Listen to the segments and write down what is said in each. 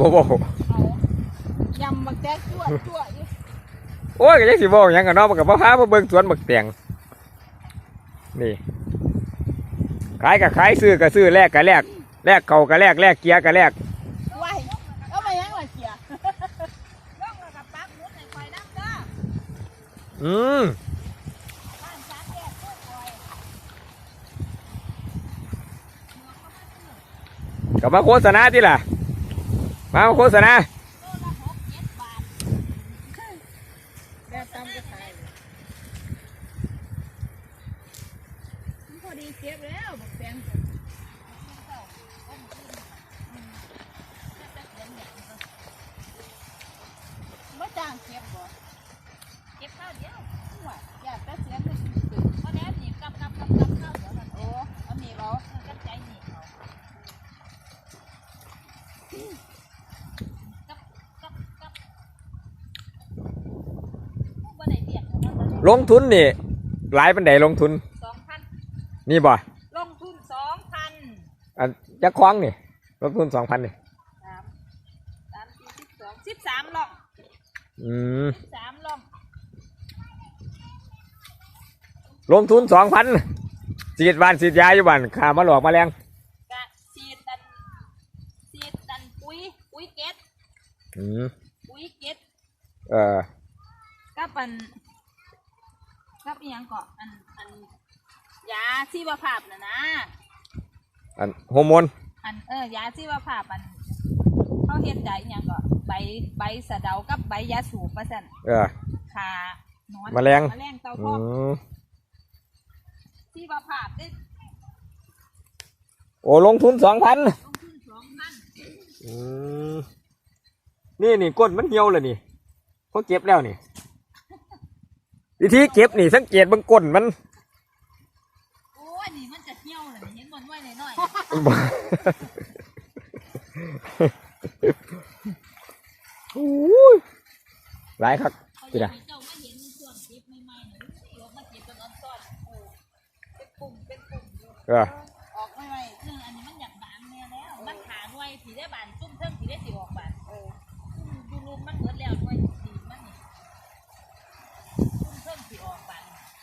บ่บ่เอายำบักแจ๊กจั่วจั่วอยู่โอ้ยก็ยังสิบ่หยังกันเนาะมันก็บ่พามาเบิ่งสวนบักแตงนี่ขายก็ขายซื้อก็ซื้อแลกก็แลกแลกเก่าก็แลกแลกเกียร์ก็แลกไหวเอาไปยังล่ะเกียร์ลงแล้วกับปักหมุดให้คอยน้ำเด้ออืมบ้านช้างแยกผู้คอยก็มาโฆษณาติล่ะ มาโฆษณา ลงทุนนี่หลายปันใดลงทุน สองพันนี่บ่ลงทุนสองพันอันจักคว้างนี่ลงทุนสองพันนี่สามสามสี่สิบสองสิบสามล่องอืมสิบสามล่องลงทุนสองพันสีดบ้านสีดยาอยู่บ้านขามาหลอกมาแรง กะสีดดันสีดดันปุ๋ยปุ๋ยเก็ด อืม ปุ๋ยเก็ด เออ กับอันกับอีหยังเกาะอันอันยา ชีวภาพน่ะนะอันโฮอร์โมนอันเออยาชีวภาพอันเขาเฮ็ดจากอหย่างก็ใบใบสะเดากับใบยาสูบประสันเออ ขาหนอนแมลง แมลงเต่าอืทองมชีวภาพได้โอ้ลงทุนสองพันลงทุนสองพันอืมนี่นี่ก้นมันเหี่ยวเลยนี่เขาเก็บแล้วนี่ วิธีเก็บนี่ สังเกตเบางก้นมัน โอ้ยนี่มันจะเหี่ยวเลยเห็นมันไว้หน่ อู้ยหลายครับๆเขาที่จะไหนให้เจ้ามาเห็นในช่วงเก็บใหม่ๆเนี่ยเดี๋ยวมาเก็บเป็นออนซ่อนเออออกไม่ไม่คืออันนี้มันอยากบานเนี่ยแล้ว มันขาหน่วยสีได้บานจุ่มเทิงสีได้สีออกบานเออดูลุมมันเบิดแล้วหน่วยสีมันนี่จุ่มเทิงสีออกบาน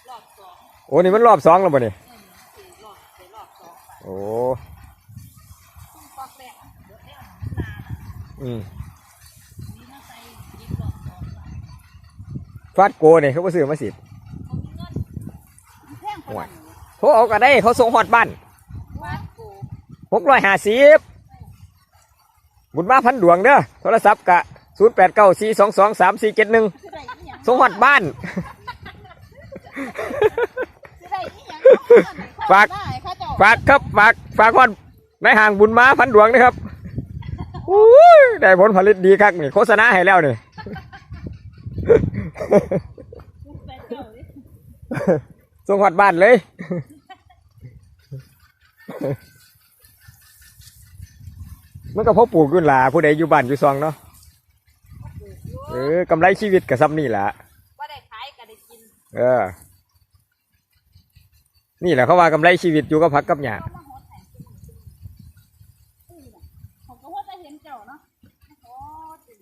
รอบสองโอ้นี่มันรอบสองแล้วป่ะนี่เออสีรอบสีรอบสองโอ้ ซุ่มปอกแรกอะเบิดแล้วมันนาน อะอืมมีมาใส่ยิบรอบสองบานฟาดโกนี่เขาก็ซื้อมาสิเขามีเงินแพงกว่านั้นเขาเอาก็ได้เขาส่งฮอดบ้านวัดกูหกร้อยห้าสิบบุญมาพันดวงเด้อโทรศัพท์กะศูนย์แปดเก้าสี่สองสองสามสี่เจ็ดหนึ่งสิได้อีหยังส่งฮอดบ้านสิได้อีหยังฝากได้เขาเจ้าฝากครับฝากฝากว่าในห่างบุญมาพันดวงนะครับอู้ย ได้ผลผลิตดีครับนี่ โฆษณาให้แล้วนี่แปดเก้าดิส่งฮอดบ้านเลย มันก็พอปลูกขึ้นล่ะผู้ใดอยู่บ้านอยู่ซองเนาะปลูกอยู่เออกำไรชีวิตกับซ้ำนี่แหละว่าได้ขายก็ได้กิน เออ นี่แหละเขาว่ากำไรชีวิตอยู่กับพักกับหยา เขามาหดให้ซุมื้อซุมื้อเขาก็ว่าจะเห็นเจ้าเนาะโอ้จริง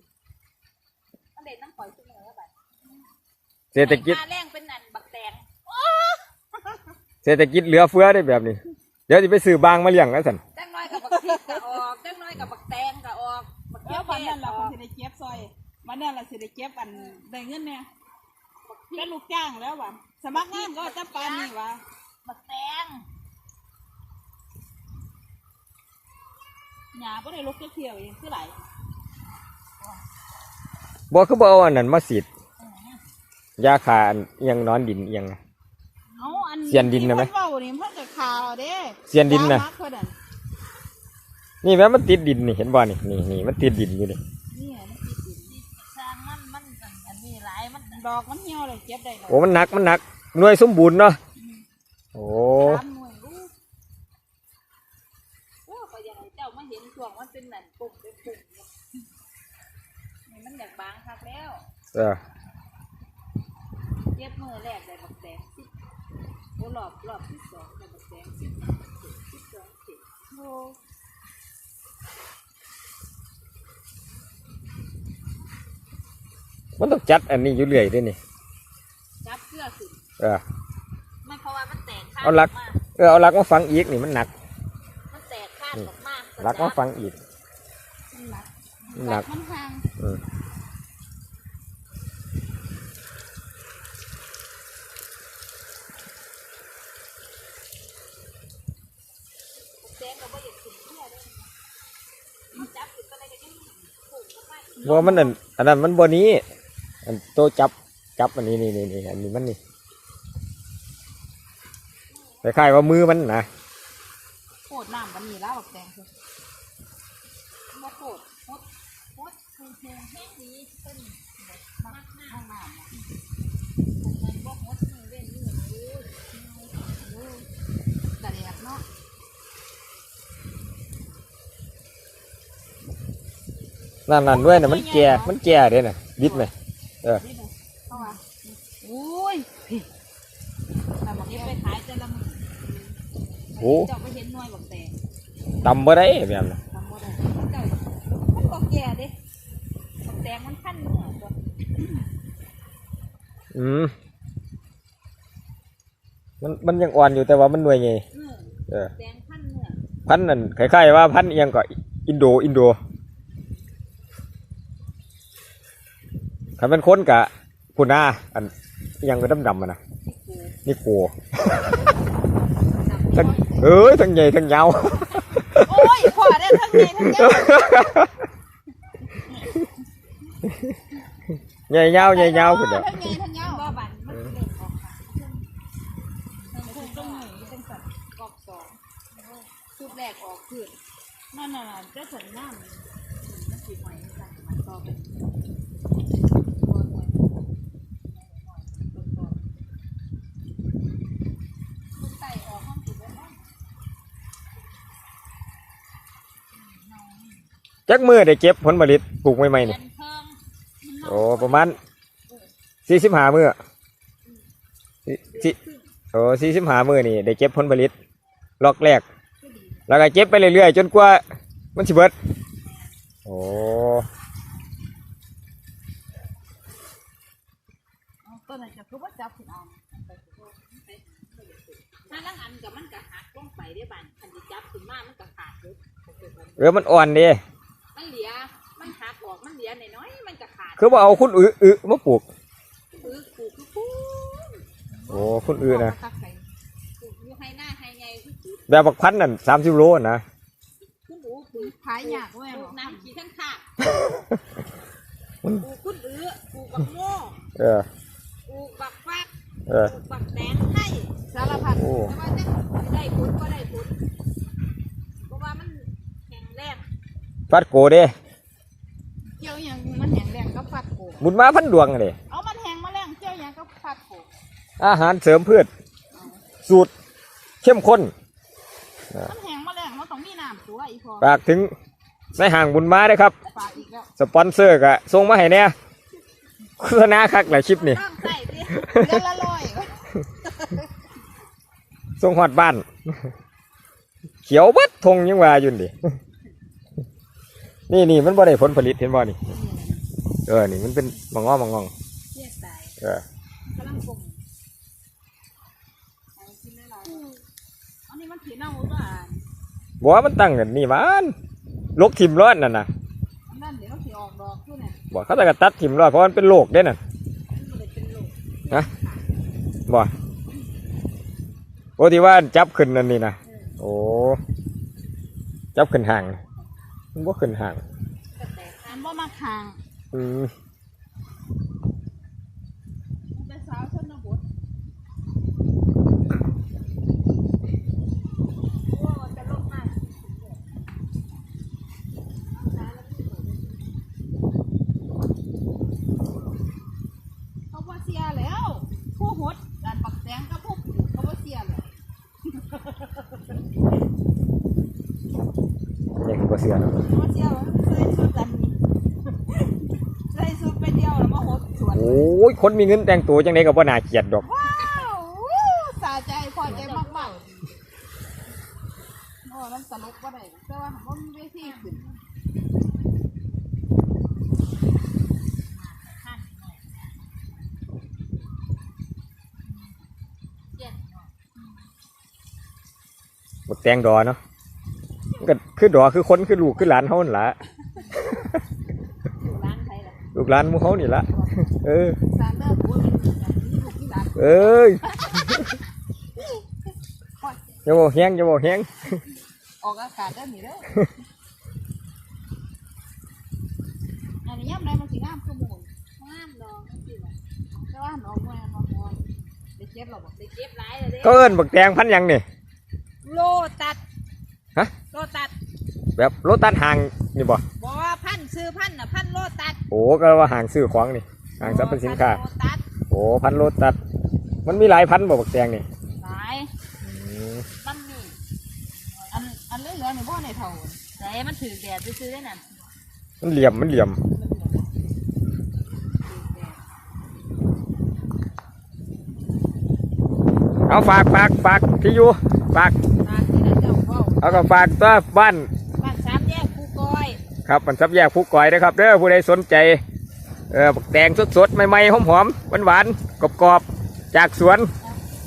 มันเด็ดน้ำข่อยซุมื้อบัด เศรษฐกิจหน้าแรงเป็นอันบักแตงเศรษฐกิจเหลือเฟือได้แบบนี้ เดี๋ยวจะไปซื้อบางมาเลี้ยงแล้วสันจังน้อยกับบักพริกก็ออกจังน้อยกับบักแตงก็ออกบักเดี๋เขียยววพันแก่นั่นก็เราอคองกสิได้เก็บซอยวันนั้นเราสิได้เก็บอันได้เงินเนี่ยเป็นลูกจ้างแล้วว่ะสมัครงานก็จะปานนี่ว่ะบักแตงหยาบ่ได้ลูกเที่ยวเองคือไหลบอกคือบอกอันนั้นมาสีดเออ ยาขาอันเอียงนอนดินเอียงนะเอาอันเสียนดินนะไหม ที่เพิ่เว้านี่เพิ่นก็ข่าวเด้เสียนดินนะยามักเพิ่นนั่นนี่แม้มันติดดินนี่เห็นบ่นี่นี่นี่มันติดดินอยู่นี่นี่อันนี้ติดดินนี่สร้างมันมันอันอันนี้หลายมันดอกมันเหี่ยวเลยเก็บได้ดอกโอ้มันหนักมันหนักหน่วยสมบูรณ์เนาะโอ้สามหน่วยลูกโอ้ก็ยังให้เจ้ามาเห็นช่วงมันเป็นนั่นปุ่มเป็นปุ่มเนี่ยนี่มันอยากบางคักแล้ว เออ เย็บมือแรกได้บักแตงสิบโอ้รอบรอบที่สองได้บักแตงสิบสิบสองสิบ โอ้ มันต้องจัดอันนี้อยู่เรื่อยด้วยนี่จับเสื้อขึ้นเออ ไม่เพราะว่ามันแตกข้างเอาหลักมาเออเอาหลักมาฟังอีกนี่มันหนัก มันแตกข้างออกมาหลักมาฟังอีกมันหนักหนัก มันห่างอืมแตงก็บ่อยากขึ้นเสื้อเลยมันจับขึ้นอะไรก็ยังผูกลงมาอีกว่ามันอันอันนั้นมันบนนี้ อันโตจับจับอันนี้นี่นี่นี่อันนี้มันนี่คล้ายๆว่ามือมันนะโคตรน้ำมันนี่แล้วบักแตงคือมาโคตรโคตรโคตรเพลงเพลงแห้งนี้เป็นแบบมากหน้าห้องน้ำน่ะผมบอกโคตรมือเว้นมือโอ้ยโอ้ยแต่แดดเนาะนั่นนั่นด้วยน่ะมันแก่มันแก่เด้น่ะบิดไหมนี่ เลยเข้ามาโอ้ยพี่แต่บักเก็บแตไปงขายแต่ละมือโอ้เจ้าไปเห็นหน่วยบอกแตงตำบ่ได้แบบนั้นทำบ่ได้เจ้ามันก็แก่เด้บอกแตงมันขั้นหัวบ่อืมมันมันยังอ่อนอยู่แต่ว่ามันหน่วยไงเออเออแตงขั้นเนื้อพันธุ์นั่นคล้ายๆว่าพันธุ์เอียงก็อินโดอินโด ถ้าเป็นคนกะคุณนาอันอิหยังก็ดำๆมันนะที่กูนี่โกจับทั้งเอ้ยทั้งใหญ่ทั้งยาวโอ้ยพ่อได้ทั้งใหญ่ทั้งยาวใหญ่ยาวใหญ่ยาวคุณเด้อ ทั้งใหญ่ทั้งยาว ว่าบันมันเล่นออกมา คงต้องหน่อยเป็นสัตว์ กอกสองชุดแรกออกขึ้น นั่นน่ะได้สัญญาณมันสีใหม่กันมันต่อไป ตัวหน่วยชุดไต่ออกห้องสุดแล้วเนาะ จักมือได้เก็บผลผลิตปลูกใหม่ๆเรีนี่ยนเพิ่มโอ้ประมาณสี่สิบห้ามือสี่โอ้สี่สิบห้ามือนี่ได้เก็บผลผลิตล็อกแรก แล้วก็เก็บไปเรื่อยๆจนกว่ามันสิเบิดโอ้เอาต้นไหนจะคือว่าจับถึงเอาถ้าลังอันกับมันก็หักลงไปได้บันคันจะจับขึ้นมามันก็ขาดเลยเออมันอ่อนเดีมันเหลีย มันหักออกมันเหลียน้อยๆมันก็ขาดคือว่าเอาคุณอืออือมาปลูกคือปลูกคือปลูกโอ้คุณอือนะตักใส่ปลูกอยู่ให้หน้าให้ไงคือปลูกแบบบักพันนั่นสามสิบโลนะคุณอูปลูกขายยากเว้ยปหรลูอกน้ำขี้ข้างข้างปลูกคุณอือปลูกบักโม่เออปลูกบักฟักเออปลูกบักแตงให้สารพัดโอ้ แต่ว่าจะได้ผลก็ได้ผลเพราะว่ามันแข็งแรง ฟัดโกเด้ เกี่ยวอย่างมันแห้งแรงก็ฟัดโข บุญมาพันดวงเลยเอามันแห้งมาแรงเกี่ยวอย่างก็ฟัดโขอาหารเสริมพืช สูตรเข้มข้นมันแห้งมาแรงมันต้องมีน้ำตัวอีพอฝากถึงในห่างบุญมาเด้อครับ ฝากอีกแล้วสปอนเซอร์กะส่งมาให้เนี่ยโฆษณาคักหลายคลิปนี่ต้องใส่ดิเดือนละร้อยส่งหอดบ้าน เขียวเบัดทงยังว่าอยู่นี่นี่นี่มันบ่ได้ผลผลิตเห็นบ่นี่ เออ นี่มันเป็นมังงอมังงองเทียบตายเออกำลังปรุงเอากินได้หลายอันนี้มันผีเน่าด้วยอะบอกว่ามันตั้งกันนี่มันลกทิมร้อนนั่นนะอันนั้นเดี๋ยวมันผีออกดอกด้วยเนี่ยบอกเขาแต่ก็ตัดทิมร้อนเพราะมันเป็นโรคเด้นั่นมันเลยเป็นโรคบ่โอ้ที่ว่าจับขึ้นนั่นนี่นะโอ้จับขึ้นห่างมันบ่ขึ้นห่างกระแตกอันว่ามาทาง อืมมันเป็นสาวชนบทโอ้จะโรคมากเขาว่าเสียแล้ว ผู้หดการปักแตงก็ผู้ปลูกเขาว่าเสียแล้วนี่คือบ่เสือเนาะ เขาว่าเสียแล้ว อ้ยคนมีเงินแต่งตัวจังไดกับว่านาเกียดดอก ว้าวอ้สาใจพอใจมากมาๆโอ้นั่นสนุกว่าไหนแต่ว่าผมว่มีเวทีขึ้นหมดแตงดอเนาะก็คือดอคือคนคือลูกคือหลานเฮานั่นล่อนละลูกหลานหมูเขานี่ละ เออ เอ้ยอย่าบอกแห้งอย่าบอกแห้งออกอากาศได้หนิเด้ออันนี้ย่ำไรมันสีงามคือหมูงามดอกนั่นสิล่ะแต่ว่าหนองแม่มาพอนได้เก็บหรอบอกได้เก็บหลายเลยเด้ก็เอิ้นบักแตงพันหยังนี่โลตัดฮะโลตัด แบบรถตัดห่างนี่บ่บอกว่าพันซื้อพันน่ะพันโลตัดโอ้ก็ว่าห่างซื้อของนี่ห่างสรรพสินค้าโลตัดโอ้พันรถตัด มันมีหลายพันบ่บักแตงนี่หลายอืมมันนี่อันอันเหลือๆนี่บ่ในเท่าแต่มันถือแดดซื้อๆได้นั่นมันเหลี่ยมมันเหลี่ยม เอาฝากฝากฝากที่อยู่ฝากตาที่นั่นเจ้าเว้าเอาก็ฝากตัวบ้านบ้านสามแยกภูก้อยครับมันซับแยกผู้ก่อยนะครับเด้อผู้ใดสนใจเออบักแตงสดๆใหม่ๆหอมๆหวานๆกรอบๆ จากสวน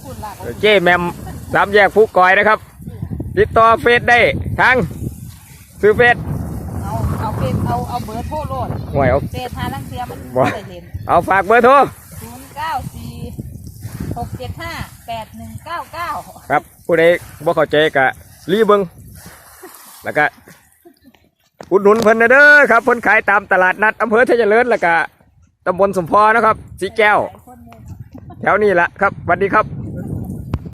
คุณล่ะเออเจ้แมมสามแยกผู้ก่อยนะครับ ติดต่อเฟซได้ทางซื้อเฟซเอาเอาเป็นเอาเอาเบอร์โทรโลดห่วยเอาเศษหาลังเทียมันบ่บ่ได้เห็นเอาฝากเบอร์โทรศูนย์เก้าสี่หกเจ็ดห้าแปดหนึ่งเก้าเก้าครับผู้ใดบ่เข้าใจกะรีเบิงแล้วก็อุดหนุนเพิ่นนะเด้อครับเพิ่นขายตามตลาดนัดอำเภอเทยเจริญแล้วก็ตำบลสมพรนะครับสีแก้วคนหนึ่ง แถวนี้ละครับสวัสดีครับ